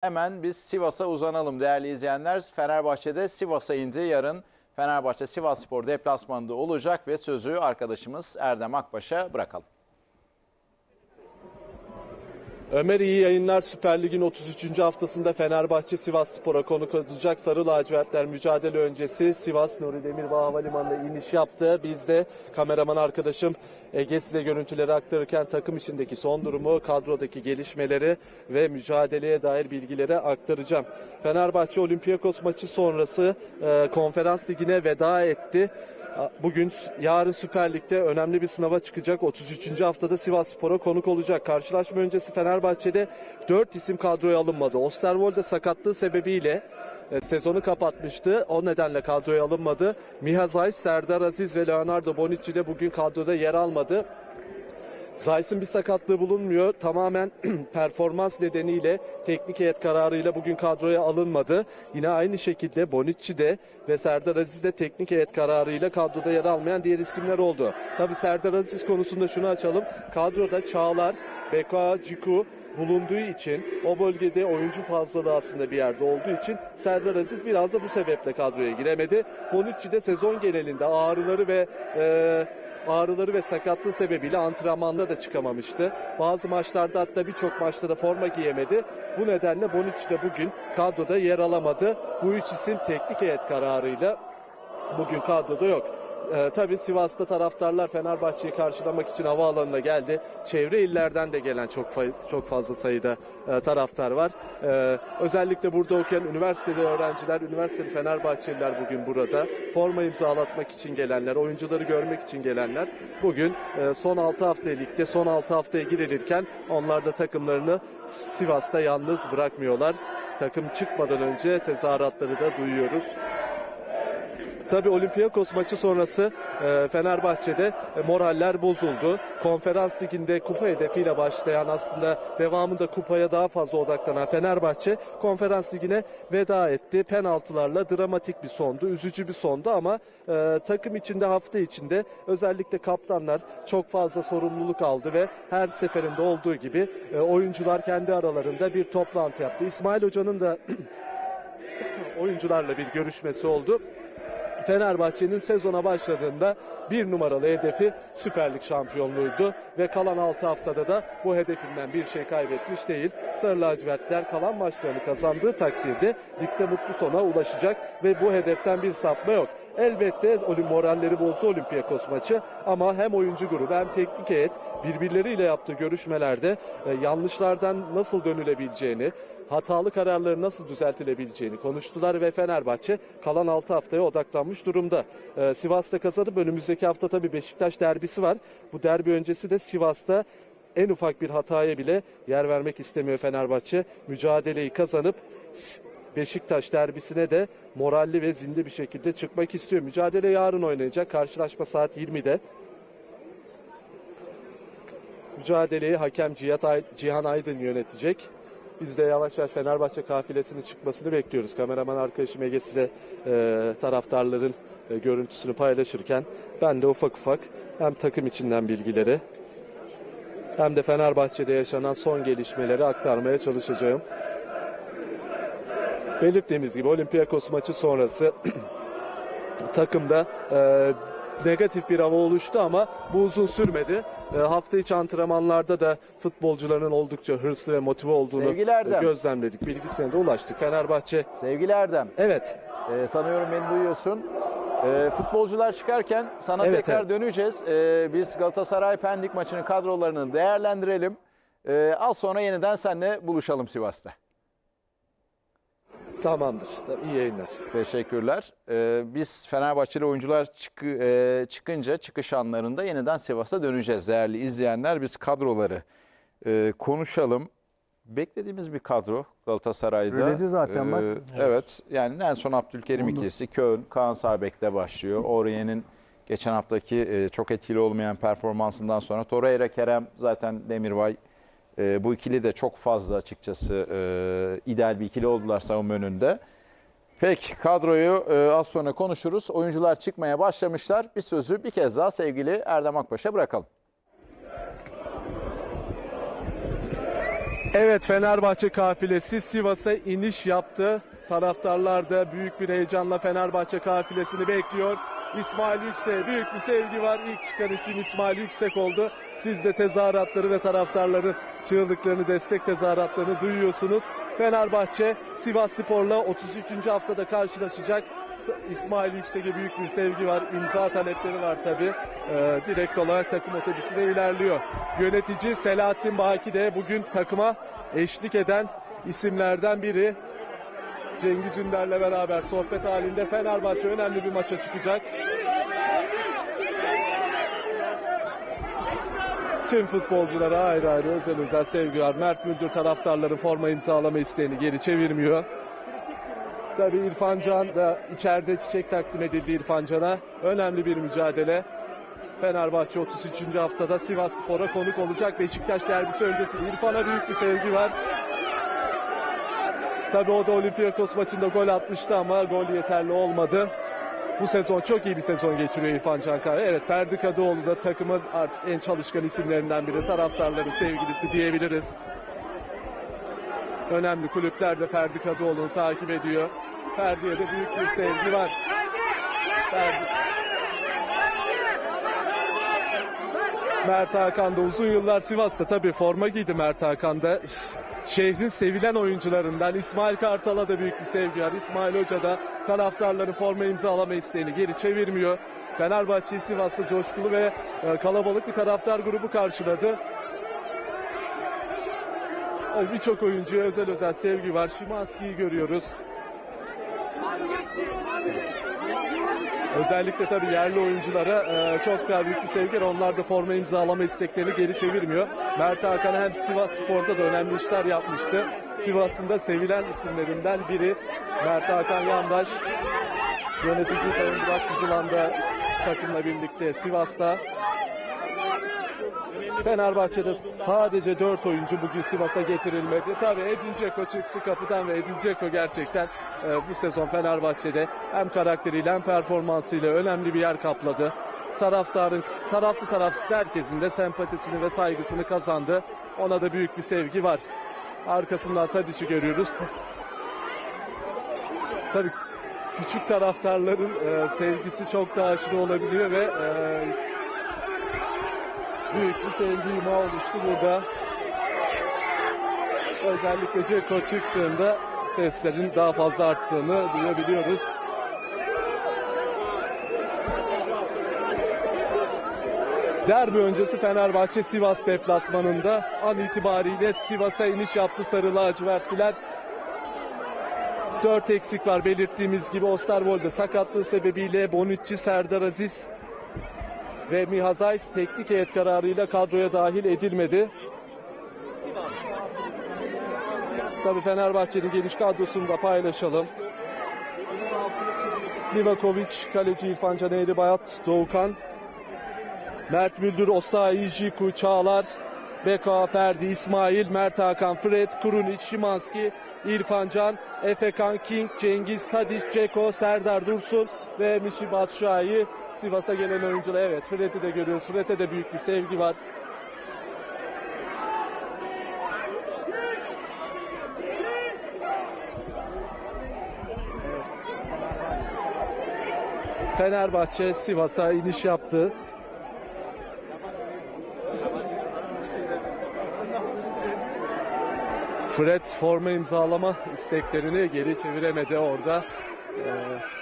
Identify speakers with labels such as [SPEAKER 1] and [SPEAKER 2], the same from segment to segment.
[SPEAKER 1] Hemen biz Sivas'a uzanalım değerli izleyenler. Fenerbahçe'de Sivas'a indi. Yarın Fenerbahçe Sivas Spor deplasmanında olacak ve sözü arkadaşımız Erdem Akbaş'a bırakalım.
[SPEAKER 2] Ömer iyi yayınlar Süper Lig'in 33. haftasında Fenerbahçe Sivas Spor'a konuk olacak. Sarı lacivertler mücadele öncesi Sivas Nuri Demirbağ Havalimanı'na iniş yaptı. Biz de kameraman arkadaşım Ege size görüntüleri aktarırken takım içindeki son durumu, kadrodaki gelişmeleri ve mücadeleye dair bilgileri aktaracağım. Fenerbahçe Olympiakos maçı sonrası e, konferans ligine veda etti. Bugün yarın Süper Lig'de önemli bir sınava çıkacak. 33. haftada Sivas Spor'a konuk olacak. Karşılaşma öncesi Fenerbahçe'de 4 isim kadroya alınmadı. Osterwolde sakatlığı sebebiyle e, sezonu kapatmıştı. O nedenle kadroya alınmadı. Miha Zayt, Serdar Aziz ve Leonardo Bonucci de bugün kadroda yer almadı. Zayt'ın bir sakatlığı bulunmuyor. Tamamen performans nedeniyle teknik heyet kararıyla bugün kadroya alınmadı. Yine aynı şekilde Bonucci de ve Serdar Aziz de teknik heyet kararıyla kadroda yer almayan diğer isimler oldu. Tabi Serdar Aziz konusunda şunu açalım. Kadroda Çağlar, Beka, Ciku, bulunduğu için o bölgede oyuncu fazlalığı aslında bir yerde olduğu için Serdar Aziz biraz da bu sebeple kadroya giremedi. Bonucci de sezon genelinde ağrıları ve e, ağrıları ve sakatlığı sebebiyle antrenmanda da çıkamamıştı. Bazı maçlarda hatta birçok maçta da forma giyemedi. Bu nedenle Bonucci de bugün kadroda yer alamadı. Bu üç isim teknik heyet kararıyla bugün kadroda yok. Ee, tabii Sivas'ta taraftarlar Fenerbahçe'yi karşılamak için havaalanına geldi. Çevre illerden de gelen çok çok fazla sayıda e, taraftar var. Ee, özellikle burada okuyan üniversiteli öğrenciler, üniversiteli Fenerbahçeliler bugün burada. Forma imzalatmak için gelenler, oyuncuları görmek için gelenler bugün e, son 6 hafta ligde son 6 haftaya girilirken onlar da takımlarını Sivas'ta yalnız bırakmıyorlar. Takım çıkmadan önce tezahüratları da duyuyoruz. Tabii Olympiakos maçı sonrası e, Fenerbahçe'de e, moraller bozuldu. Konferans liginde kupa hedefiyle başlayan aslında devamında kupaya daha fazla odaklanan Fenerbahçe konferans ligine veda etti. Penaltılarla dramatik bir sondu, üzücü bir sondu ama e, takım içinde hafta içinde özellikle kaptanlar çok fazla sorumluluk aldı ve her seferinde olduğu gibi e, oyuncular kendi aralarında bir toplantı yaptı. İsmail Hoca'nın da oyuncularla bir görüşmesi oldu. Fenerbahçe'nin sezona başladığında bir numaralı hedefi Süper Lig şampiyonluğuydu ve kalan 6 haftada da bu hedefinden bir şey kaybetmiş değil. Sarı lacivertler kalan maçlarını kazandığı takdirde ligde mutlu sona ulaşacak ve bu hedeften bir sapma yok. Elbette moralleri bozdu Olympiakos maçı ama hem oyuncu grubu hem teknik heyet birbirleriyle yaptığı görüşmelerde e, yanlışlardan nasıl dönülebileceğini, hatalı kararların nasıl düzeltilebileceğini konuştular ve Fenerbahçe kalan 6 haftaya odaklanmış durumda. Ee, Sivas'ta kazanıp önümüzdeki hafta tabii Beşiktaş derbisi var. Bu derbi öncesi de Sivas'ta en ufak bir hataya bile yer vermek istemiyor Fenerbahçe. Mücadeleyi kazanıp Beşiktaş derbisine de moralli ve zinde bir şekilde çıkmak istiyor. Mücadele yarın oynayacak. Karşılaşma saat 20'de. Mücadeleyi hakem Cihat Ay- Cihan Aydın yönetecek. Biz de yavaş yavaş Fenerbahçe kafilesinin çıkmasını bekliyoruz. Kameraman arkadaşım Ege size e, taraftarların e, görüntüsünü paylaşırken ben de ufak ufak hem takım içinden bilgileri hem de Fenerbahçe'de yaşanan son gelişmeleri aktarmaya çalışacağım. Belirttiğimiz gibi Olympiakos maçı sonrası takımda e, negatif bir hava oluştu ama bu uzun sürmedi. E, hafta içi antrenmanlarda da futbolcuların oldukça hırslı ve motive olduğunu
[SPEAKER 1] Sevgili Erdem.
[SPEAKER 2] gözlemledik. Bilgisine de ulaştık. Fenerbahçe
[SPEAKER 1] Sevgili Erdem,
[SPEAKER 2] evet
[SPEAKER 1] e, sanıyorum beni duyuyorsun. E, futbolcular çıkarken sana
[SPEAKER 2] Evet,
[SPEAKER 1] tekrar
[SPEAKER 2] evet.
[SPEAKER 1] döneceğiz. E, biz Galatasaray Pendik maçının kadrolarını değerlendirelim. E, az sonra yeniden seninle buluşalım Sivas'ta.
[SPEAKER 2] Tamamdır. İyi yayınlar.
[SPEAKER 1] Teşekkürler. Ee, biz Fenerbahçeli oyuncular çıkı, e, çıkınca çıkış anlarında yeniden Sivas'a döneceğiz değerli izleyenler. Biz kadroları e, konuşalım. Beklediğimiz bir kadro Galatasaray'da.
[SPEAKER 3] Öyleydi zaten bak.
[SPEAKER 1] Ee, evet. yani Nelson Abdülkerim ikilisi, Köln, Kaan Sabek'te başlıyor. Oriye'nin geçen haftaki e, çok etkili olmayan performansından sonra Torreira Kerem zaten Demirbay e, bu ikili de çok fazla açıkçası e, ideal bir ikili oldular savunma önünde. Peki kadroyu e, az sonra konuşuruz. Oyuncular çıkmaya başlamışlar. Bir sözü bir kez daha sevgili Erdem Akbaş'a bırakalım.
[SPEAKER 2] Evet Fenerbahçe kafilesi Sivas'a iniş yaptı. Taraftarlar da büyük bir heyecanla Fenerbahçe kafilesini bekliyor. İsmail Yüksek'e büyük bir sevgi var. İlk çıkan isim İsmail Yüksek oldu. Siz de tezahüratları ve taraftarların çığlıklarını, destek tezahüratlarını duyuyorsunuz. Fenerbahçe Sivas Spor'la 33. haftada karşılaşacak. İsmail Yüksek'e büyük bir sevgi var. İmza talepleri var tabi. direkt olarak takım otobüsüne ilerliyor. Yönetici Selahattin Baki de bugün takıma eşlik eden isimlerden biri. Cengiz Ünder'le beraber sohbet halinde Fenerbahçe önemli bir maça çıkacak. Tüm futbolculara ayrı ayrı özel özel sevgi var. Mert Müldür taraftarların forma imzalama isteğini geri çevirmiyor. Tabii İrfan Can da içeride çiçek takdim edildi İrfan Can'a. Önemli bir mücadele. Fenerbahçe 33. haftada Sivas Spor'a konuk olacak. Beşiktaş derbisi öncesi İrfan'a büyük bir sevgi var. Tabii o da Olympiakos maçında gol atmıştı ama gol yeterli olmadı. Bu sezon çok iyi bir sezon geçiriyor İrfan Cankaya. Evet Ferdi Kadıoğlu da takımın artık en çalışkan isimlerinden biri. Taraftarların sevgilisi diyebiliriz. Önemli kulüpler de Ferdi Kadıoğlu'nu takip ediyor. Ferdi'ye de büyük bir sevgi var. Ferdi. Mert Hakan da uzun yıllar Sivas'ta tabii forma giydi Mert Hakan da. Şehrin sevilen oyuncularından İsmail Kartal'a da büyük bir sevgi var. İsmail Hoca da taraftarların forma imzalama isteğini geri çevirmiyor. Fenerbahçe'yi Sivas'ta coşkulu ve e, kalabalık bir taraftar grubu karşıladı. Birçok oyuncuya özel özel sevgi var. Şimanski'yi görüyoruz. Özellikle tabii yerli oyunculara e, çok daha büyük bir sevgi. Onlar da forma imzalama isteklerini geri çevirmiyor. Mert Hakan hem Sivas Spor'da da önemli işler yapmıştı. Sivas'ın da sevilen isimlerinden biri. Mert Hakan Yandaş. Yönetici Sayın Burak Kızılan takımla birlikte Sivas'ta. Fenerbahçe'de sadece 4 oyuncu bugün Sivas'a getirilmedi. Tabii Edin Dzeko çıktı kapıdan ve Edin Dzeko gerçekten e, bu sezon Fenerbahçe'de hem karakteriyle hem performansıyla önemli bir yer kapladı. Taraftarın, taraflı tarafsız herkesin de sempatisini ve saygısını kazandı. Ona da büyük bir sevgi var. Arkasından Tadic'i görüyoruz. Tabii küçük taraftarların e, sevgisi çok daha aşırı olabiliyor ve e, büyük bir sevgi ima oluştu burada. Özellikle Ceko çıktığında seslerin daha fazla arttığını duyabiliyoruz. Derbi öncesi Fenerbahçe Sivas deplasmanında an itibariyle Sivas'a iniş yaptı Sarı Lacivertliler. 4 eksik var belirttiğimiz gibi Osterwolde sakatlığı sebebiyle Bonucci, Serdar Aziz ve Mihazais teknik heyet kararıyla kadroya dahil edilmedi. Tabii Fenerbahçe'nin geniş kadrosunu da paylaşalım. Livakovic, kaleci İrfan Can Eğri Bayat, Doğukan, Mert Müldür, Osayi, Jiku, Çağlar, Beka, Ferdi, İsmail, Mert Hakan, Fred, Kurunic, Şimanski, İrfan Can, Efekan, King, Cengiz, Tadic, Ceko, Serdar Dursun ve Mişi Batshuayi Sivas'a gelen oyuncular. Evet Fred'i de görüyoruz. Fred'e de büyük bir sevgi var. Fenerbahçe Sivas'a iniş yaptı. Fred forma imzalama isteklerini geri çeviremedi orada. Ee,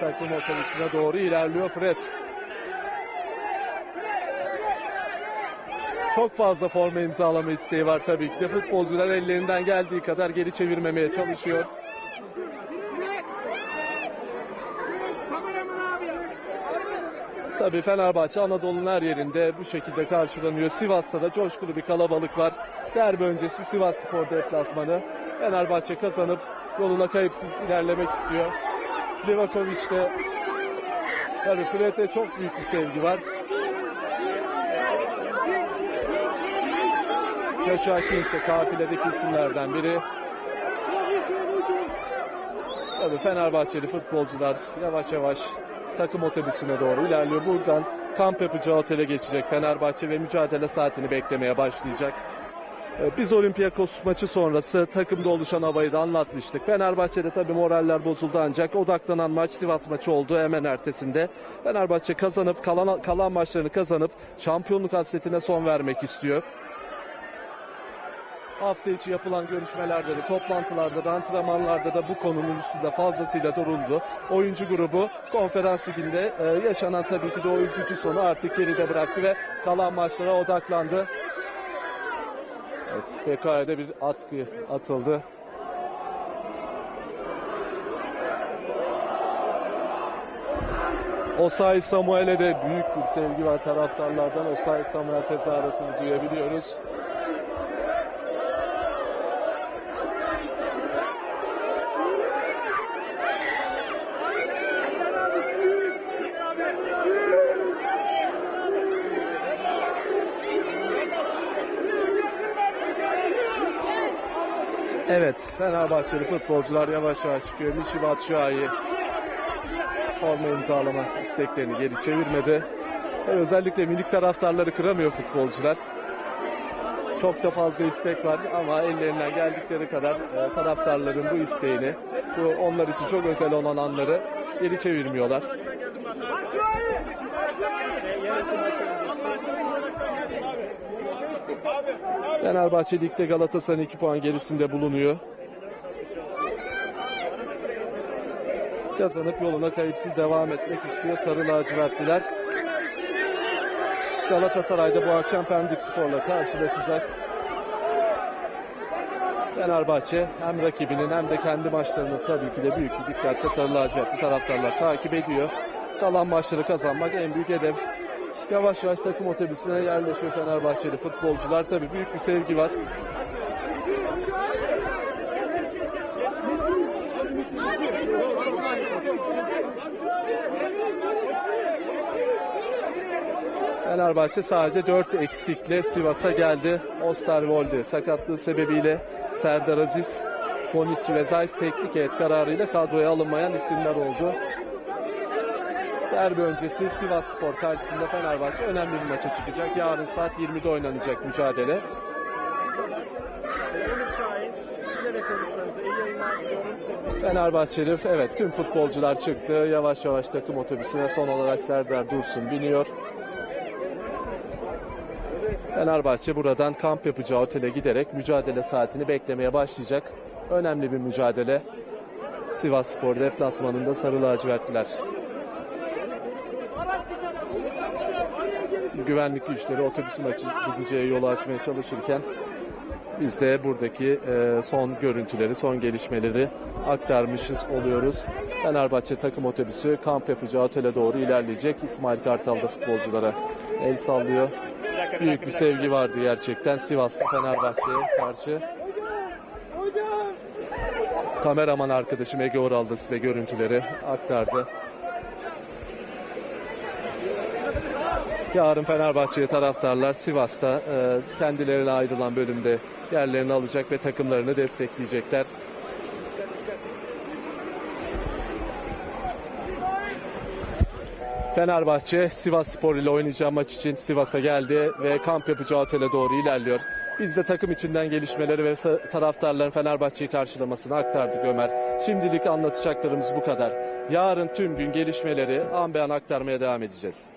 [SPEAKER 2] takım otobüsüne doğru ilerliyor Fred. Çok fazla forma imzalama isteği var tabii ki de. Futbolcular ellerinden geldiği kadar geri çevirmemeye çalışıyor. Tabii Fenerbahçe Anadolu'nun her yerinde bu şekilde karşılanıyor. Sivas'ta da coşkulu bir kalabalık var. Derbi öncesi Sivas Spor deplasmanı. Fenerbahçe kazanıp yoluna kayıpsız ilerlemek istiyor. Livakovic de tabii Fred'e çok büyük bir sevgi var. Joshua King de kafiledeki isimlerden biri. Tabii Fenerbahçeli futbolcular yavaş yavaş takım otobüsüne doğru ilerliyor. Buradan kamp yapacağı otele geçecek Fenerbahçe ve mücadele saatini beklemeye başlayacak. Ee, Biz Olympiakos maçı sonrası takımda oluşan havayı da anlatmıştık. Fenerbahçe'de tabii moraller bozuldu ancak odaklanan maç Sivas maçı oldu hemen ertesinde. Fenerbahçe kazanıp kalan, kalan maçlarını kazanıp şampiyonluk hasretine son vermek istiyor. Hafta içi yapılan görüşmelerde de, toplantılarda da, antrenmanlarda da bu konunun üstünde fazlasıyla duruldu. Oyuncu grubu konferans liginde e, yaşanan tabii ki de o üzücü sonu artık geride bıraktı ve kalan maçlara odaklandı. Evet, BK'ya bir atkı atıldı. Osay Samuel'e de büyük bir sevgi var taraftarlardan. Osay Samuel tezahüratını duyabiliyoruz. Evet, Fenerbahçeli futbolcular yavaş yavaş çıkıyor. Mişi Batshuayi forma imzalama isteklerini geri çevirmedi. Tabii özellikle minik taraftarları kıramıyor futbolcular. Çok da fazla istek var ama ellerinden geldikleri kadar e, taraftarların bu isteğini, bu onlar için çok özel olan anları geri çevirmiyorlar. Fenerbahçe ligde Galatasaray'ın 2 puan gerisinde bulunuyor. Kazanıp yoluna kayıpsız devam etmek istiyor Sarı lacivertliler. Galatasaray'da bu akşam Pendik Spor'la karşılaşacak. Fenerbahçe hem rakibinin hem de kendi maçlarını tabii ki de büyük bir dikkatle Sarı lacivertli taraftarlar takip ediyor. Kalan maçları kazanmak en büyük hedef. Yavaş yavaş takım otobüsüne yerleşiyor Fenerbahçeli futbolcular. Tabii büyük bir sevgi var. Fenerbahçe sadece 4 eksikle Sivas'a geldi. Osterwolde sakatlığı sebebiyle Serdar Aziz, Bonucci ve Zeiss teknik heyet kararıyla kadroya alınmayan isimler oldu. Derbi öncesi Sivas Spor karşısında Fenerbahçe önemli bir maça çıkacak. Yarın saat 20'de oynanacak mücadele. Fenerbahçeli evet tüm futbolcular çıktı. Yavaş yavaş takım otobüsüne son olarak Serdar Dursun biniyor. Fenerbahçe buradan kamp yapacağı otele giderek mücadele saatini beklemeye başlayacak. Önemli bir mücadele. Sivas Spor deplasmanında Sarı Lacivertliler. Güvenlik güçleri otobüsün açı, gideceği yolu açmaya çalışırken biz de buradaki e, son görüntüleri, son gelişmeleri aktarmışız oluyoruz. Fenerbahçe takım otobüsü kamp yapacağı otele doğru ilerleyecek. İsmail Kartal da futbolculara el sallıyor. Büyük bir sevgi vardı gerçekten Sivas'ta Fenerbahçe'ye karşı. Kameraman arkadaşım Ege Oral da size görüntüleri aktardı. Yarın Fenerbahçeli taraftarlar Sivas'ta e, kendilerine ayrılan bölümde yerlerini alacak ve takımlarını destekleyecekler. Fenerbahçe Sivas Spor ile oynayacağı maç için Sivas'a geldi ve kamp yapacağı otele doğru ilerliyor. Biz de takım içinden gelişmeleri ve taraftarların Fenerbahçe'yi karşılamasını aktardık Ömer. Şimdilik anlatacaklarımız bu kadar. Yarın tüm gün gelişmeleri an be an aktarmaya devam edeceğiz.